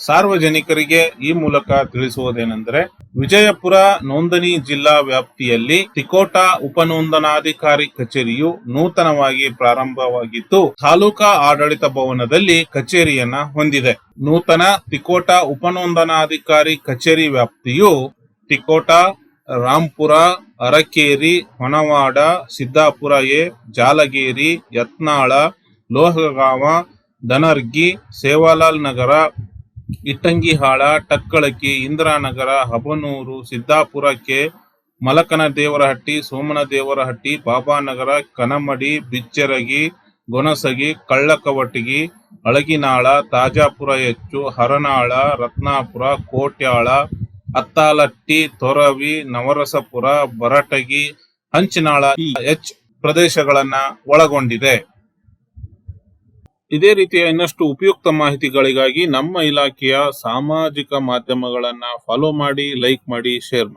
ಸಾರ್ವಜನಿಕರಿಗೆ ಈ ಮೂಲಕ ತಿಳಿಸುವುದೇನೆಂದರೆ ವಿಜಯಪುರ ನೋಂದಣಿ ಜಿಲ್ಲಾ ವ್ಯಾಪ್ತಿಯಲ್ಲಿ ತಿಕೋಟಾ ಉಪನೋಂದಣಾಧಿಕಾರಿ ಕಚೇರಿಯು ನೂತನವಾಗಿ ಪ್ರಾರಂಭವಾಗಿದ್ದು, ತಾಲೂಕಾ ಆಡಳಿತ ಭವನದಲ್ಲಿ ಕಚೇರಿಯನ್ನ ಹೊಂದಿದೆ. ನೂತನ ತಿಕೋಟಾ ಉಪನೋಂದಣಾಧಿಕಾರಿ ಕಚೇರಿ ವ್ಯಾಪ್ತಿಯು Tikota, Rampur, Arakeri Honawad Siddapur A, Jalageri, Yatnal, Lohagaon Danargi Sevalal Nagar Ittangihal Takkalaki, Indiranagar, Habanur Siddapur K Malakana Devarahatti Somana Devarahatti Babanagar, Kanamadi, Bichchargi, Gonasagi, Kallakavatagi, Alaginal, Tajapur H, Haranal, Ratnapur, Kotyal, Attalatti, Toravi, Navaraspur, Baratagi, Hanchinal H ಪ್ರದೇಶಗಳನ್ನ ಒಳಗೊಂಡಿದೆ. ಇದೇ ರೀತಿಯ ಇನ್ನಷ್ಟು ಉಪಯುಕ್ತ ಮಾಹಿತಿಗಳಿಗಾಗಿ ನಮ್ಮ ಇಲಾಖೆಯ ಸಾಮಾಜಿಕ ಮಾಧ್ಯಮಗಳನ್ನ ಫಾಲೋ ಮಾಡಿ ಲೈಕ್ ಮಾಡಿ ಶೇರ್ ಮಾಡಿ.